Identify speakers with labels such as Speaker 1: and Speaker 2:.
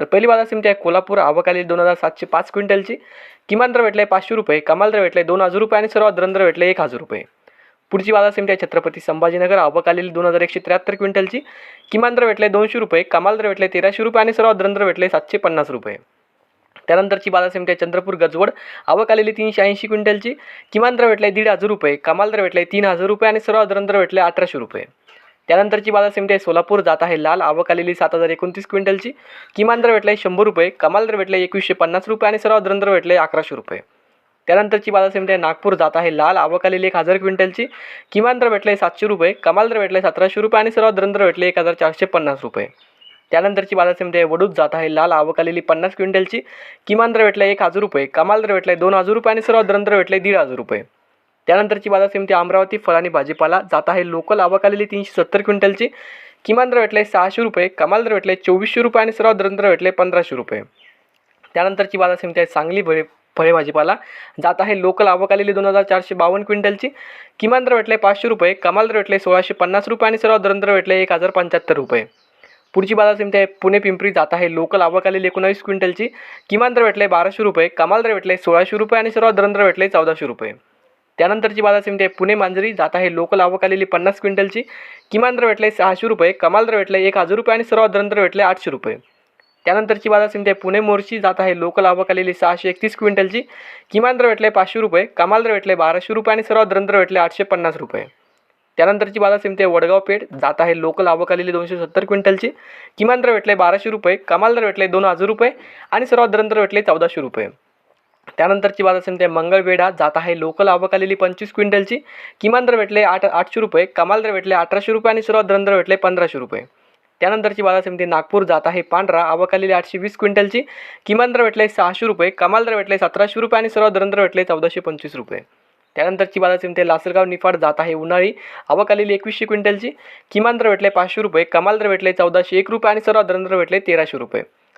Speaker 1: तर पहिली बाजार समिती आहे कोल्हापूर. आवकालील दोन हजार सातशे पाच क्विंटलची. किमान दर आहे पाचशे रुपये कमाल दर भेटले दोन हजार रुपये आणि सर्वात दर भेटले एक हजार रुपये. पुढची बाजार समिती आहे छत्रपती संभाजीनगर. आवकालील दोन हजार एकशे त्र्याहत्तर क्विंटलची. किमान दर भेटले दोनशे रुपये कमाल दर भेटले तेराशे रुपये आणि सर्वात दर भेटले सातशे पन्नास रुपये. त्यानंतरची बाजार समिती आहे चंद्रपूर गजवड. आवक आलेली तीनशे ऐंशी क्विंटलची. किमान दर भेटले दीड हजार रुपये कमाल दर भेटले तीन हजार रुपये आणि सर्वात दर भेटले अठराशे रुपये. त्यानंतरची बाजार समिती आहे सोलापूर. जात आहे लाल. आवक आलेली सात हजार एकोणतीस क्विंटलची. किमान दर आहे शंभर रुपये. कमाल दर भेटले एकवीसशे पन्नास रुपये आणि सर्वात दर भेटले अकराशे रुपये. त्यानंतरची बाजार समिती आहे नागपूर. जात आहे लाल. आवक आलेली एक हजार क्विंटलची. किमान दर भेटले सातशे रुपये. कमाल दर भेटले सतराशे रुपये आणि सर्वात दर भेटले एक हजार चारशे पन्नास रुपये. त्यानंतरची बाजार समिती आहे वडूद. जात आहे लाल. आवक आलेली पन्नास क्विंटलची. किमान दर आहे एक हजार रुपये. कमाल दर भेटले दोन हजार रुपये आणि सर्वात दर भेटले दीड हजार रुपये. त्यानंतरची बाजार समिती अमरावती फळ आणि भाजीपाला जात आहे. लोकल आवक आलेली तीनशे सत्तर क्विंटलची. किमान दर भेटले सहाशे रुपये कमाल दर भेटले चोवीसशे रुपये आणि सर्वात दर भेटले पंधराशे रुपये. त्यानंतरची बाजार समिती आहे सांगली भळे फळे भाजीपाला. जात आहे लोकल आवक आलेली दोन हजार चारशे बावन्न क्विंटलची. किमान दर भेटले पाचशे रुपये कमाल दर भेटले सोळाशे पन्नास रुपये आणि सर्वात दर भेटले एक हजार पंच्याहत्तर रुपये. पुढची बाजार समिती आहे पुणे पिंपरी. जात आहे लोकल आवक आलेली एकोणावीस क्विंटलची. किमान दर भेटले बाराशे रुपये कमाल दर भेटले सोळाशे रुपये आणि सर्वात दर भेटले चौदाशे रुपये. त्यानंतरची बाजार समिती आहे. पुणे मांजरी जात आहे. लोकल आवक आलेली पन्नास क्विंटलची. किमान दर भेटले सहाशे रुपये. कमाल दर भेटले एक हजार रुपये आणि सर्वात दर भेटले आठशे रुपये. त्यानंतरची बाजार समिती आहे. पुणे मोर्शी जात आहे. लोकल आवक आलेली सहाशे एकतीस क्विंटलची. किमान दर भेटले पाचशे रुपये. कमाल दर भेटले बाराशे रुपये आणि सर्वात दर भेटले आठशे पन्नास रुपये. त्यानंतरची बाजार समिती आहे. वडगाव पेठ जात आहे. लोकल आवक आलेली दोनशे सत्तर क्विंटलची. किमान दर भेटले बाराशे रुपये. कमाल दर भेटले दोन हजार रुपये आणि सर्वात दर भेटले चौदाशे रुपये. त्यानंतरची बाजार समिती आहे मंगळवेढा जात आहे लोकल आवक आलेली पंचवीस क्विंटलची. किमान दर भेटले आठ आठशे रुपये कमाल दर भेटले अठराशे रुपये आणि सर्वात दर भेटले पंधराशे रुपये. त्यानंतरची बाजार समिती नागपूर जात आहे पांढरा आवक आलेली आठशे वीस क्विंटलची. किमान दर भेटले सहाशे रुपये कमाल दर भेटले सतराशे रुपये आणि सर्वात दर भेटले चौदाशे पंचवीस रुपये. त्यानंतरची बाजार समिती लासलगाव निफाड जात आहे उन्हाळी आवक आलेली एकवीसशे क्विंटलची. किमान दर भेटले पाचशे रुपये कमाल दर भेटले चौदाशे एक रुपये आणि सर्वात दर भेटले तेराशे रुपये.